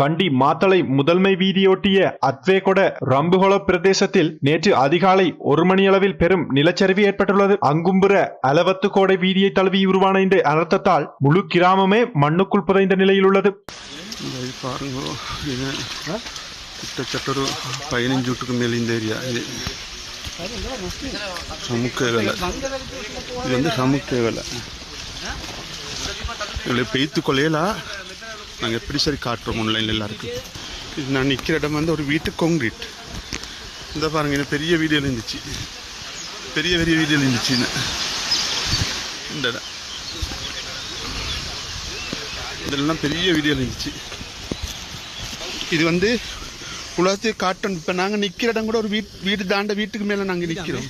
கண்டி மாத்தளை முதன்மை வீதியொட்டிய அத்வேகொட ரம்புகொள பிரதேசத்தில் நேற்று அதிகாலை ஒரு மணியளவில் பெரும் நிலச்சரிவு ஏற்பட்டுள்ளது. அங்கும்புற அலவத்து கோடை வீதியை தழுவி உருவான இந்த அனர்த்தத்தால் முழு கிராமமே மண்ணுக்குள் புதைந்த நிலையில் உள்ளது. இந்த இது கிட்டத்தட்ட ஒரு பதினஞ்சு வீட்டுக்கு மேலே இந்த ஏரியா. இது சமுக்க வேலை. இது வந்து சமுக்க வேலை. இதில் பெய்த்து கொள்ளையலா? நாங்கள் எப்படி சரி காட்டுறோம் ஆன்லைனில் எல்லாருக்கும். இது நான் நிற்கிற இடம் வந்து ஒரு வீட்டு கான்கிரீட் இந்த பாருங்க இது பெரிய வீடியோவில் இருந்துச்சு பெரிய பெரிய வீடியோவில் இருந்துச்சு இது. இந்த இடம். இதெல்லாம் பெரிய வீடியோவில் இருந்துச்சு இது வந்து உலகத்தையே காட்டும் இப்போ நாங்கள் நிற்கிற இடம் கூட ஒரு வீட் வீடு தாண்ட வீட்டுக்கு மேலே நாங்கள் நிற்கிறோம்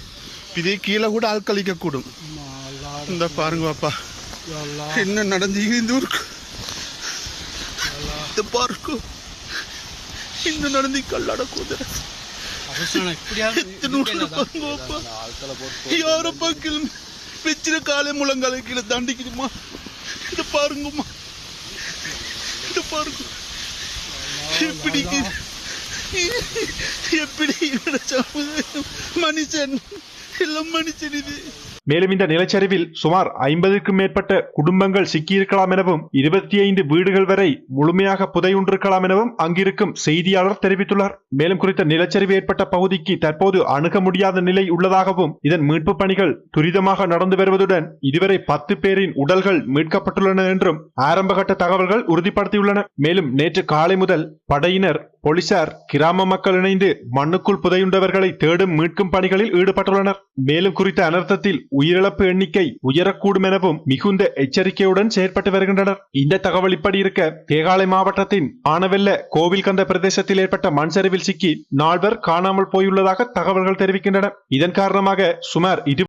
இதே கீழே கூட ஆட்களிக்க கூடும் இந்த பாருங்க பாப்பா. என்ன நடந்து இந்த ஊருக்கு? கல்லாட குதிரை. எத்தனை ஊர்ல பாருங்க பாப்பா யாரப்பா கிளம்பி வச்சிர காலை முழங்காலை கீழே தாண்டிக்குதுமா இந்த பாருங்கம்மா. இந்த பாருங்க. எப்படி எப்படி? மனுஷன். எல்லாம் மனுஷன் இது. மேலும் இந்த நிலச்சரிவில் சுமார் ஐம்பதுக்கும் மேற்பட்ட குடும்பங்கள் சிக்கியிருக்கலாம் எனவும் இருபத்தி ஐந்து வீடுகள் வரை முழுமையாக புதையுண்டிருக்கலாம் எனவும் அங்கிருக்கும் செய்தியாளர் தெரிவித்துள்ளார். மேலும் குறித்த நிலச்சரிவு ஏற்பட்ட பகுதிக்கு தற்போது அணுக முடியாத நிலை உள்ளதாகவும் இதன் மீட்பு பணிகள் துரிதமாக நடந்து வருவதுடன் இதுவரை பத்து பேரின் உடல்கள் மீட்கப்பட்டுள்ளன என்றும் ஆரம்பகட்ட தகவல்கள் உறுதிப்படுத்தியுள்ளன. மேலும் நேற்று காலை முதல் படையினர் போலீசார் கிராம மக்கள் இணைந்து மண்ணுக்குள் புதையுண்டவர்களை தேடும் மீட்கும் பணிகளில் ஈடுபட்டுள்ளனர். மேலும் குறித்த அனர்த்தத்தில் உயிரிழப்பு எண்ணிக்கை உயரக்கூடும் எனவும் மிகுந்த எச்சரிக்கையுடன் செயற்பட்டு வருகின்றனர். இந்த தகவல் இப்படி இருக்க தேகாலை மாவட்டத்தின் ஆனவெல்ல கோவில் கந்த பிரதேசத்தில் ஏற்பட்ட மண் சரிவில் சிக்கி நால்வர் காணாமல் போயுள்ளதாக தகவல்கள் தெரிவிக்கின்றன. இதன் காரணமாக சுமார் இரு